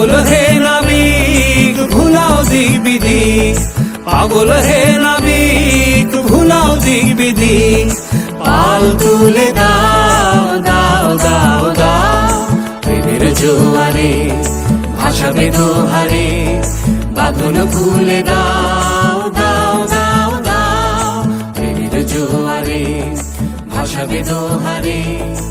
পাগল হে নাবিক, ভুলাও দিক পাগল হে নাবিক, ভুলাও দিক পাল তুলে দাও দাও দাও দাও। জোয়ারে, ভাসাবে দোহারে। বাঁধন খুলে দাও দাও দাও দাও। প্রেমের জোয়ারে বাঁধন খুলে দাও